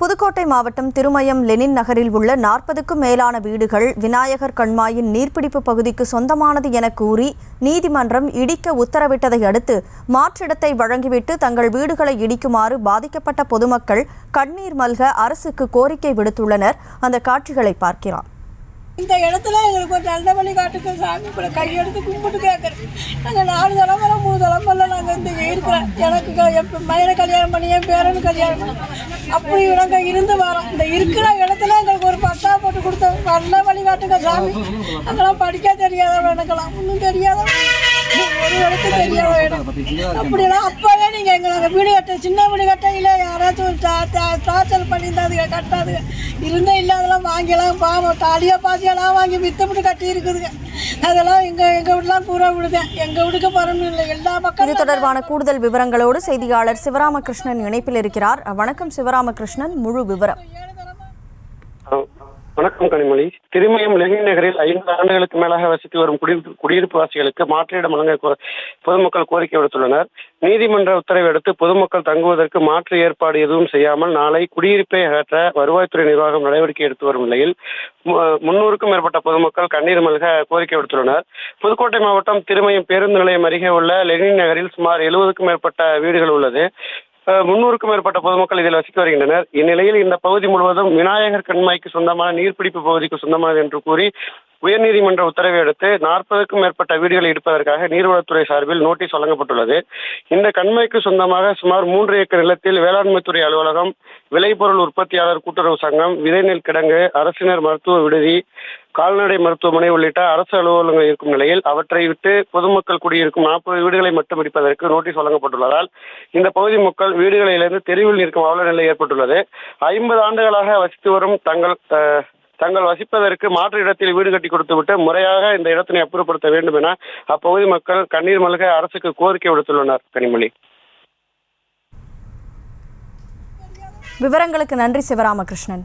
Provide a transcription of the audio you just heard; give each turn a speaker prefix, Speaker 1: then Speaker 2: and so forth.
Speaker 1: புதுக்கோட்டை மாவட்டம் திருமயம் லெனின் நகரில் உள்ள நாற்பதுக்கும் மேலான வீடுகள் விநாயகர் கண்மாயின் நீர்பிடிப்பு பகுதிக்கு சொந்தமானது என கூறி நீதிமன்றம் இடிக்க உத்தரவிட்டதை அடுத்து மாற்றிடத்தை வழங்கிவிட்டு தங்கள் வீடுகளை இடிக்குமாறு பாதிக்கப்பட்ட பொதுமக்கள் கண்ணீர் மல்க அரசுக்கு கோரிக்கை விடுத்துள்ளனர். அந்த காட்சிகளை பார்க்கிறான்
Speaker 2: இந்த இடத்துல எங்களுக்கு ஒரு நல்ல வழி காட்டுக்கு சாமி கூட கையெடுத்து கும்பிட்டு கேட்குறேன். நாங்கள் நாலு தலைமுறை மூணு தலைமுறை நாங்கள் இந்த இருக்கிறோம் எனக்கு எப்போ என் கல்யாணம் பண்ணி என் பேரனு கல்யாணம் பண்ணி. அப்படி நாங்கள் இருந்து வரோம். இந்த இருக்கிற இடத்துல எங்களுக்கு ஒரு பட்டா போட்டு கொடுத்த நல்ல வழி காட்டுக்க சாமி. நாங்களாம் படிக்க தெரியாதவங்க எனக்கெல்லாம். ஒன்றும் தெரியாதவங்க ஒரு இடத்து தெரியாத இடம் அப்படிலாம் அப்போவே நீங்கள் எங்களுக்கு வீடு கட்ட சின்ன வீடு கட்டையில் யாராச்சும் ஒரு டார்ச்சல் பண்ணியிருந்தாதுங்க கட்டாதுங்க. இருந்தே இல்லாதெல்லாம் வாங்கிலாம் பாவம். தாலியாக பாசியெல்லாம் வாங்கி வித்தப்பட்டு கட்டி இருக்குதுங்க அதெல்லாம் எங்கள் எங்கள் வீடெலாம் பூரா விடுதேன். எங்கள் வீட்டுக்கு பரணும் இல்லை. எல்லா
Speaker 1: இது தொடர்பான கூடுதல் விவரங்களோடு செய்தியாளர் சிவராமகிருஷ்ணன் இணைப்பில் இருக்கிறார். வணக்கம் சிவராமகிருஷ்ணன் முழு விவரம்.
Speaker 3: வணக்கம் கனிமொழி. திருமயம் லெனின் நகரில் ஐந்து ஆண்டுகளுக்கு மேலாக வசித்து வரும் குடியிருப்பு குடியிருப்பு வாசிகளுக்கு மாற்றிடம் வழங்க பொதுமக்கள் கோரிக்கை விடுத்துள்ளனர். நீதிமன்ற உத்தரவை அடுத்து பொதுமக்கள் தங்குவதற்கு மாற்று ஏற்பாடு எதுவும் செய்யாமல் நாளை குடியிருப்பை அகற்ற வருவாய்த்துறை நிர்வாகம் நடவடிக்கை எடுத்து வரும் நிலையில் முன்னூறுக்கும் மேற்பட்ட பொதுமக்கள் கண்ணீர் மல்க கோரிக்கை விடுத்துள்ளனர். புதுக்கோட்டை மாவட்டம் திருமயம் பேருந்து நிலையம் அருகே உள்ள லெனின் நகரில் சுமார் எழுபதுக்கும் மேற்பட்ட வீடுகள் உள்ளது. முன்னூறுக்கும் மேற்பட்ட பொதுமக்கள் இதில் வசித்து வருகின்றனர். இந்நிலையில் இந்த பகுதி முழுவதும் விநாயகர் கண்மாய்க்கு சொந்தமான நீர்பிடிப்பு பகுதிக்கு சொந்தமானது என்று கூறி உயர்நீதிமன்ற உத்தரவை அடுத்து நாற்பதுக்கும் மேற்பட்ட வீடுகளை எடுப்பதற்காக நீர்வளத்துறை சார்பில் நோட்டீஸ் வழங்கப்பட்டுள்ளது. இந்த கண்மைக்கு சொந்தமாக சுமார் மூன்று ஏக்கர் நிலத்தில் வேளாண்மைத்துறை அலுவலகம் விளைபொருள் உற்பத்தியாளர் கூட்டுறவு சங்கம் விதைநெல் கிடங்கு அரசினர் மருத்துவ விடுதி கால்நடை மருத்துவமனை உள்ளிட்ட அரசு அலுவலகங்கள் இருக்கும் நிலையில் அவற்றை விட்டு பொதுமக்கள் குடியிருக்கும் நாற்பது வீடுகளை மட்டும் இடிப்பதற்கு நோட்டீஸ் வழங்கப்பட்டுள்ளதால் இந்த பகுதி மக்கள் வீடுகளிலிருந்து தெருவில் நிற்கும் அவல நிலை ஏற்பட்டுள்ளது. ஐம்பது ஆண்டுகளாக வசித்து வரும் தங்கள் தங்கள் வசிப்பதற்கு மாற்று இடத்தில் வீடு கட்டி கொடுத்துவிட்டு முறையாக இந்த இடத்தினை அப்புறப்படுத்த வேண்டும் என அப்பகுதி மக்கள் கண்ணீர் மல்க அரசுக்கு கோரிக்கை விடுத்துள்ளனர். கனிமொழி.
Speaker 1: விவரங்களுக்கு நன்றி சிவராமகிருஷ்ணன்.